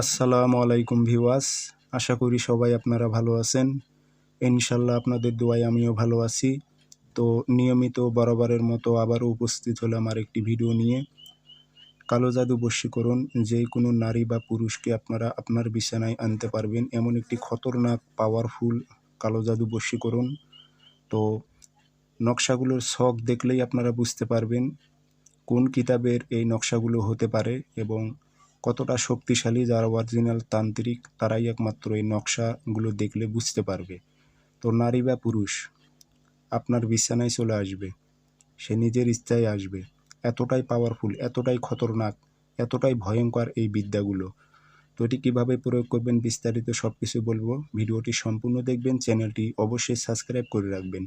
আসসালামু আলাইকুম ভিওয়াস আশা করি সবাই আপনারা ভালো আছেন। ইনশাল্লাহ আপনাদের দোয়ায় আমিও ভালো আছি। তো নিয়মিত বরাবরের মতো আবারও উপস্থিত হলাম আর একটি ভিডিও নিয়ে। কালো জাদু বশীকরণ, যে কোনো নারী বা পুরুষকে আপনারা আপনার বিছানায় আনতে পারবেন। এমন একটি খতরনাক পাওয়ারফুল কালো জাদু বশীকরণ। তো নকশাগুলোর শখ দেখলেই আপনারা বুঝতে পারবেন কোন কিতাবের এই নকশাগুলো হতে পারে এবং কতটা শক্তিশালী যারা অরিজিনাল তান্ত্রিক, তারাই একমাত্র এই নকশাগুলো দেখলে বুঝতে পারবে। তো নারী বা পুরুষ, আপনার বিছানায় চলে আসবে, সে নিজের ইচ্ছায় আসবে। এতটাই পাওয়ারফুল এতটাই খতরনাক, এতটাই ভয়ঙ্কর এই বিদ্যাগুলো। তো এটি কীভাবে প্রয়োগ করবেন বিস্তারিত সব কিছু বলব। ভিডিওটি সম্পূর্ণ দেখবেন, চ্যানেলটি অবশ্যই সাবস্ক্রাইব করে রাখবেন।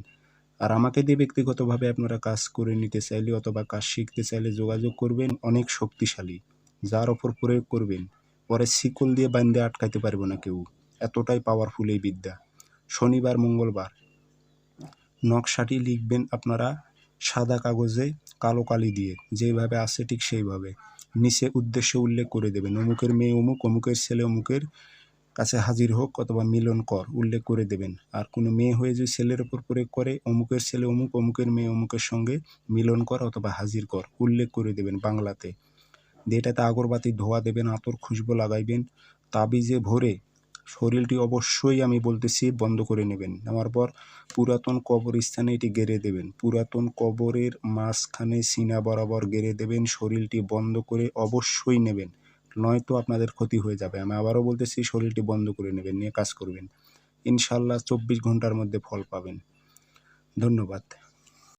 আর আমাকে দিয়ে ব্যক্তিগতভাবে আপনারা কাজ করে নিতে চাইলে অথবা কাজ শিখতে চাইলে যোগাযোগ করবেন, অনেক শক্তিশালী। যার ওপর প্রয়োগ করবেন, পরে শিকল দিয়ে বান্ধে আটকাইতে পারবে না কেউ। এতটাই পাওয়ারফুল এই বিদ্যা। শনিবার, মঙ্গলবার। নকশাটি লিখবেন আপনারা সাদা কাগজে, কালো কালি দিয়ে। যেভাবে আছে ঠিক সেইভাবে। নিচে উদ্দেশ্য উল্লেখ করে দেবেন, অমুকের মেয়ে অমুক, অমুকের ছেলে অমুকের কাছে হাজির হোক অথবা মিলন কর, উল্লেখ করে দেবেন। আর কোনো মেয়ে হয়ে যদি ছেলের ওপর প্রয়োগ করে, অমুকের ছেলে অমুক, অমুকের মেয়ে অমুকের সঙ্গে মিলন কর অথবা হাজির কর, উল্লেখ করে দেবেন বাংলাতে। এটাতে আগরবাতি, ধোয়া দেবেন, আতর, খুশবো লাগাইবেন। তাবিজে ভরে শরীরটি অবশ্যই আমি বলতেছি বন্ধ করে নেবেন। নেওয়ার পর পুরাতন কবর স্থানে এটি গেড়ে দেবেন। পুরাতন কবরের মাঝখানে সিনা বরাবর গেড়ে দেবেন, শরীরটি বন্ধ করে অবশ্যই নেবেন। নয়তো আপনাদের ক্ষতি হয়ে যাবে। আমি আবারও বলতেছি, শরীরটি বন্ধ করে নেবেন, নিয়ে কাজ করবেন। ইনশাল্লাহ চব্বিশ ঘণ্টার মধ্যে ফল পাবেন। ধন্যবাদ।